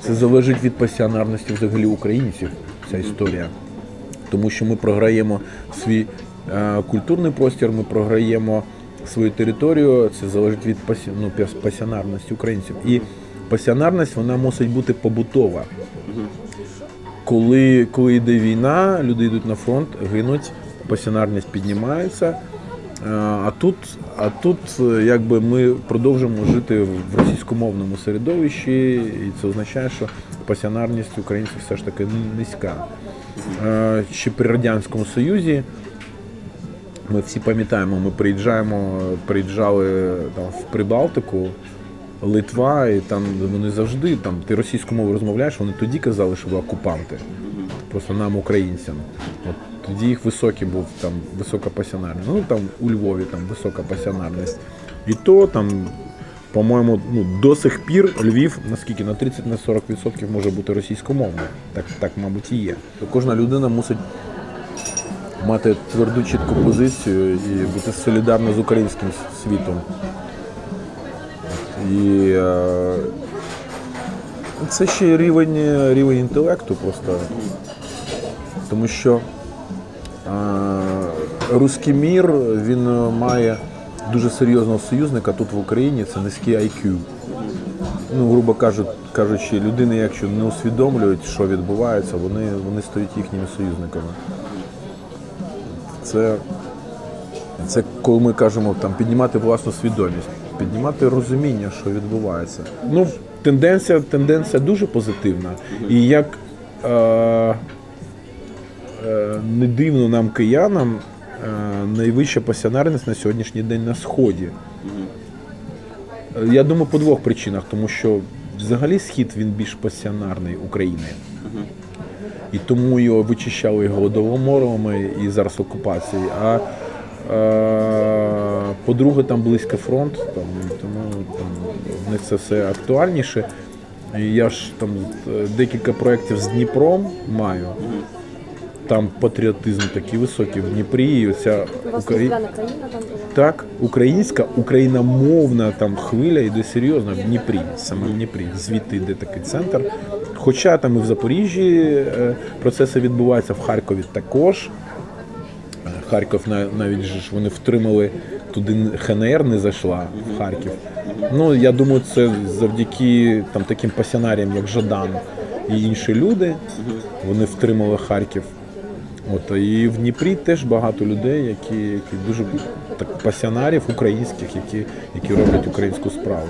Це залежить від пасіонарності взагалі українців, ця історія. Тому що ми програємо свій е, культурний простір, ми програємо свою територію. Це залежить від пасі, ну, пасіонарності українців. І пасіонарність вона мусить бути побутова. Коли, коли йде війна, люди йдуть на фронт, гинуть, пасіонарність піднімається. Е, А тут, а тут е, якби ми продовжуємо жити в російськомовному середовищі, і це означає, що пасіонарність українців все ж таки низька. Е, Ще при Радянському Союзі ми всі пам'ятаємо, ми приїжджаємо, приїжджали там в Прибалтику, Литва, і там вони завжди там ти російською мовою розмовляєш, вони тоді казали, що ви окупанти. Просто нам, українцям. От тоді їх високий був там висока пасіонарність. Ну там у Львові там висока пасіонарність. І то там, по-моєму, ну, до сих пір Львів, наскільки на 30-40% може бути російськомовним. Так, так, мабуть, і є. То кожна людина мусить мати тверду чітку позицію і бути солідарна з українським світом. І е, це ще рівень, рівень інтелекту просто. Тому що руський мір він має дуже серйозного союзника тут в Україні, це низький IQ. Ну, грубо кажучи, людини, якщо не усвідомлюють, що відбувається, вони, вони стають їхніми союзниками. Це, це коли ми кажемо там, піднімати власну свідомість, піднімати розуміння, що відбувається. Ну, тенденція, тенденція дуже позитивна. І як е, е, не дивно нам, киянам, е, найвища пасіонарність на сьогоднішній день на Сході. Е, Я думаю, по двох причинах, тому що взагалі схід він більш пасіонарний України. І тому його вичищали і голодоморами і зараз окупації. А е, по-друге, там близько фронт, там, тому там, в них це все актуальніше. І я ж там е, декілька проєктів з Дніпром маю. Там патріотизм такий високий в Дніпрі. І оця Украї... Так, українська, україномовна там хвиля йде серйозно в Дніпрі, саме в Дніпрі. Звідти йде такий центр. Хоча там і в Запоріжжі е, процеси відбуваються, в Харкові також. Е, Харків на- навіть ж вони втримали туди ХНР не зайшла в Харків. Ну я думаю, це завдяки там таким пасіонаріям, як Жадан і інші люди. Вони втримали Харків. От і в Дніпрі теж багато людей, які, які дуже так пасіонарів українських, які, які роблять українську справу.